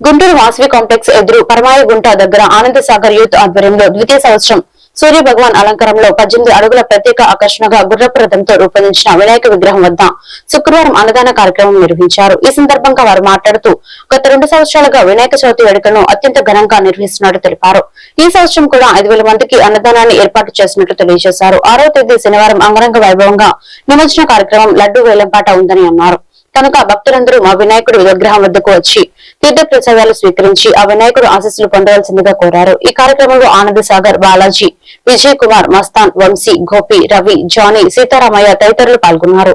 Guntur Vasavi complex ఎదురు పరమాయగుంట దగ్గర ఆనంద సాగర్ యూత్ ఆధ్వర్యంలో ద్వితీయ సంవత్సరం సూర్య భగవాన్ అలంకారంలో పద్దెనిమిది అడుగుల ప్రత్యేక ఆకర్షణగా గుర్రప్రదంతో రూపొందించిన వినాయక విగ్రహం వద్ద శుక్రవారం అన్నదాన కార్యక్రమం నిర్వహించారు. ఈ సందర్భంగా వారు మాట్లాడుతూ గత రెండు సంవత్సరాలుగా వినాయక చవితి వేడుకలను అత్యంత ఘనంగా నిర్వహిస్తున్నట్టు తెలిపారు. ఈ సంవత్సరం కూడా ఐదు వేల మందికి అన్నదానాన్ని ఏర్పాటు చేసినట్లు తెలియజేశారు. ఆరో తేదీ శనివారం అంగరంగ వైభవంగా నిమజ్జన కార్యక్రమం లడ్డు వేలంపాట ఉందని అన్నారు. కనుక భక్తులందరూ మా వినాయకుడు విగ్రహం వద్దకు వచ్చి తీర్థ ప్రసాదాలు స్వీకరించి ఆ వినాయకుడు ఆశీస్సులు పొందవలసిందిగా కోరారు. ఈ కార్యక్రమంలో ఆనంద్ సాగర్ బాలాజీ విజయ్ కుమార్ మస్తాన్ వంశీ గోపి రవి జానీ సీతారామయ్య తదితరులు పాల్గొన్నారు.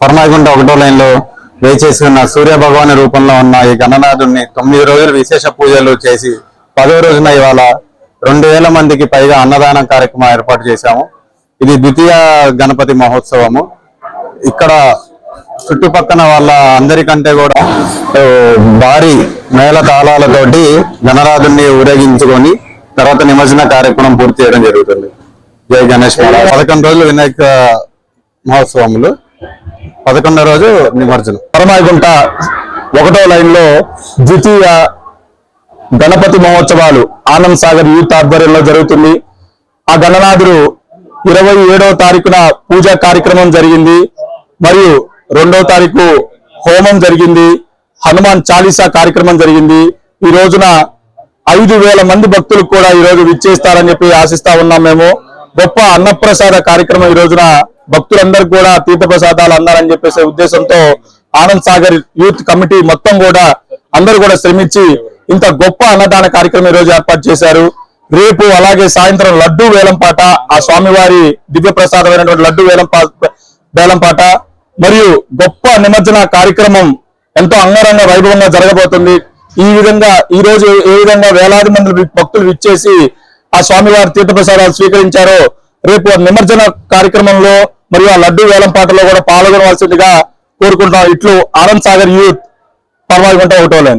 ఫర్మాయిగుంట ఒకటో లైన్లో వేచేసుకున్న సూర్య భగవాని రూపంలో ఉన్న ఈ గణనాథుడిని తొమ్మిది రోజులు విశేష పూజలు చేసి పదో రోజున ఇవాళ రెండు వేల మందికి పైగా అన్నదానం కార్యక్రమం ఏర్పాటు చేశాము. ఇది ద్వితీయ గణపతి మహోత్సవము. ఇక్కడ చుట్టుపక్కన వాళ్ళ అందరికంటే కూడా భారీ మేళ తాళాలతోటి గణనాథుడిని ఊరేగించుకొని తర్వాత నిమజ్జన కార్యక్రమం పూర్తి చేయడం జరుగుతుంది. జై గణేష్ పదకొండు రోజులు వినాయక మహోత్సవములు. పదకొండో రోజు నిమజ్జనం. పరమాయగుంట ఒకటో లైన్లో ద్వితీయ గణపతి మహోత్సవాలు ఆనంద్ సాగర్ యూత్ ఆధ్వర్యంలో జరుగుతుంది. ఆ గణనాథుడు ఇరవై ఏడవ తారీఖున పూజా కార్యక్రమం జరిగింది. మరియు రెండవ తారీఖు హోమం జరిగింది. హనుమాన్ చాలీసా కార్యక్రమం జరిగింది. ఈ రోజున ఐదు వేల మంది భక్తులు కూడా ఈ రోజు విచ్చేస్తారని చెప్పి ఆశిస్తా ఉన్నాం మేము. గొప్ప అన్నప్రసాద కార్యక్రమం ఈ రోజున భక్తులందరూ కూడా తీర్థ ప్రసాదాలు అందాలని చెప్పేసి ఉద్దేశంతో ఆనంద్ సాగర్ యూత్ కమిటీ మొత్తం కూడా అందరూ కూడా శ్రమించి ఇంత గొప్ప అన్నదాన కార్యక్రమం ఈ రోజు ఏర్పాటు చేశారు. రేపు అలాగే సాయంత్రం లడ్డూ వేలంపాట ఆ స్వామివారి దివ్య ప్రసాదమైనటువంటి లడ్డు వేలంపా వేలంపాట మరియు గొప్ప నిమజ్జన కార్యక్రమం ఎంతో అంగరంగ వైభవంగా జరగబోతుంది. ఈ విధంగా ఈ రోజు ఏ విధంగా వేలాది మంది భక్తులు విచ్చేసి ఆ స్వామివారి తీర్థప్రసాదాలు స్వీకరించారో రేపు ఆ నిమజ్జన కార్యక్రమంలో మరియు ఆ లడ్డు వేలంపాటలో కూడా పాల్గొనవలసిందిగా కోరుకుంటున్నాం. ఇట్లు ఆనంద్ సాగర్ యూత్ పర్వాలకుంట ఒకటోలేండి